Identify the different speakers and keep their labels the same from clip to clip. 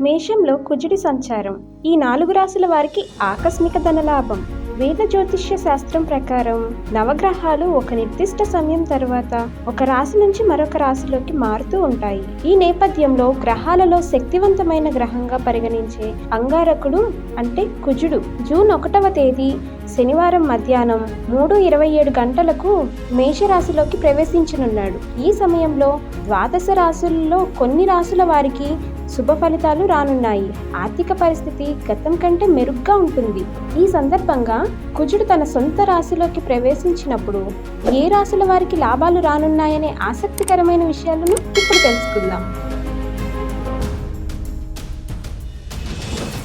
Speaker 1: మేషంలో కుజుడి సంచారం. ఈ నాలుగు రాశుల వారికి ఆకస్మిక ధనలాభం వేద జ్యోతిష్య శాస్త్రం ప్రకారం నవగ్రహాలు ఒక నిర్దిష్ట సమయం తర్వాత ఒక రాశి నుంచి మరొక రాశిలోకి మారుతూ ఉంటాయి. ఈ నేపథ్యంలో గ్రహాలలో శక్తివంతమైన గ్రహంగా పరిగణించే అంగారకుడు అంటే కుజుడు. జూన్ ఒకటవ తేదీ శనివారం మధ్యాహ్నం మూడు ఇరవై ఏడు గంటలకు మేషరాశిలోకి ప్రవేశించనున్నాడు. ఈ సమయంలో ద్వాదశ రాశుల్లో కొన్ని రాశుల వారికి శుభ ఫలితాలు రానున్నాయి. ఆర్థిక పరిస్థితి గతం కంటే మెరుగ్గా ఉంటుంది. ఈ సందర్భంగా కుజుడు తన సొంత రాశిలోకి ప్రవేశించినప్పుడు ఏ రాశుల వారికి లాభాలు రానున్నాయనే ఆసక్తికరమైన విషయాలను ఇప్పుడు తెలుసుకుందాం.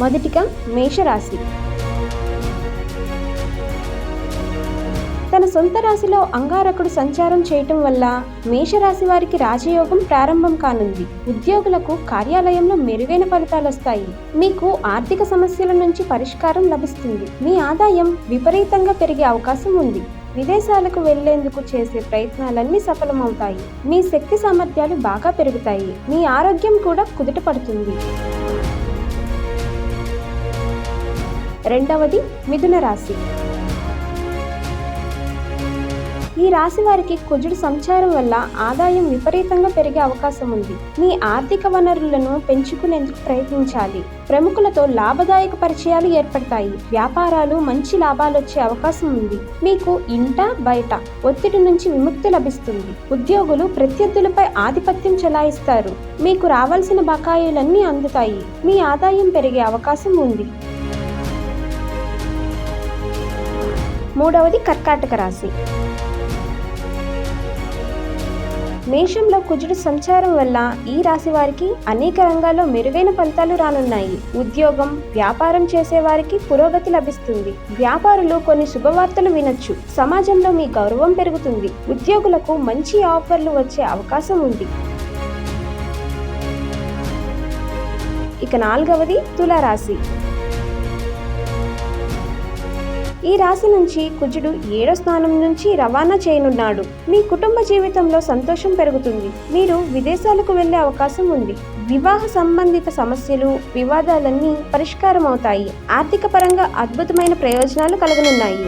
Speaker 1: మొదటిగా మేషరాశి. తన సొంత రాశిలో అంగారకుడు సంచారం చేయటం వల్ల మేషరాశి వారికి రాజయోగం ప్రారంభం కానుంది. ఉద్యోగులకు కార్యాలయంలో మెరుగైన ఫలితాలు వస్తాయి. మీకు ఆర్థిక సమస్యల నుంచి పరిష్కారం లభిస్తుంది. మీ ఆదాయం విపరీతంగా పెరిగే అవకాశం ఉంది. విదేశాలకు వెళ్ళేందుకు చేసే ప్రయత్నాలన్నీ సఫలమవుతాయి. మీ శక్తి సామర్థ్యాలు బాగా పెరుగుతాయి. మీ ఆరోగ్యం కూడా కుదుట పడుతుంది. రెండవది మిథున రాశి. ఈ రాశి వారికి కుజుడు సంచారం వల్ల ఆదాయం విపరీతంగా పెరిగే అవకాశం ఉంది. మీ ఆర్థిక వనరులను పెంచుకునేందుకు ప్రయత్నించాలి. ప్రముఖులతో లాభదాయక పరిచయాలు ఏర్పడతాయి. వ్యాపారాలు మంచి లాభాలు వచ్చే అవకాశం ఉంది. మీకు ఇంట బయట ఒత్తిడి నుంచి విముక్తి లభిస్తుంది. ఉద్యోగులు ప్రత్యర్థులపై ఆధిపత్యం చెలాయిస్తారు. మీకు రావాల్సిన బకాయిలన్నీ అందుతాయి. మీ ఆదాయం పెరిగే అవకాశం ఉంది. మూడవది కర్కాటక రాశి. మేషంలో కుజుడు సంచారం వల్ల ఈ రాశి వారికి అనేక రంగాల్లో మెరుగైన ఫలితాలు రానున్నాయి. ఉద్యోగం వ్యాపారం చేసే వారికి పురోగతి లభిస్తుంది. వ్యాపారులు కొన్ని శుభవార్తలు వినొచ్చు. సమాజంలో మీ గౌరవం పెరుగుతుంది. ఉద్యోగులకు మంచి ఆఫర్లు వచ్చే అవకాశం ఉంది. ఇక నాలుగవది తులారాశి. ఈ రాశి నుంచి కుజుడు ఏడో స్థానం నుంచి రవాణా చేయనున్నాడు. మీ కుటుంబ జీవితంలో సంతోషం పెరుగుతుంది. మీరు విదేశాలకు వెళ్ళే అవకాశం ఉంది. వివాహ సంబంధిత సమస్యలు వివాదాలన్నీ పరిష్కారం అవుతాయి ఆర్థిక పరంగా అద్భుతమైన ప్రయోజనాలు కలగనున్నాయి.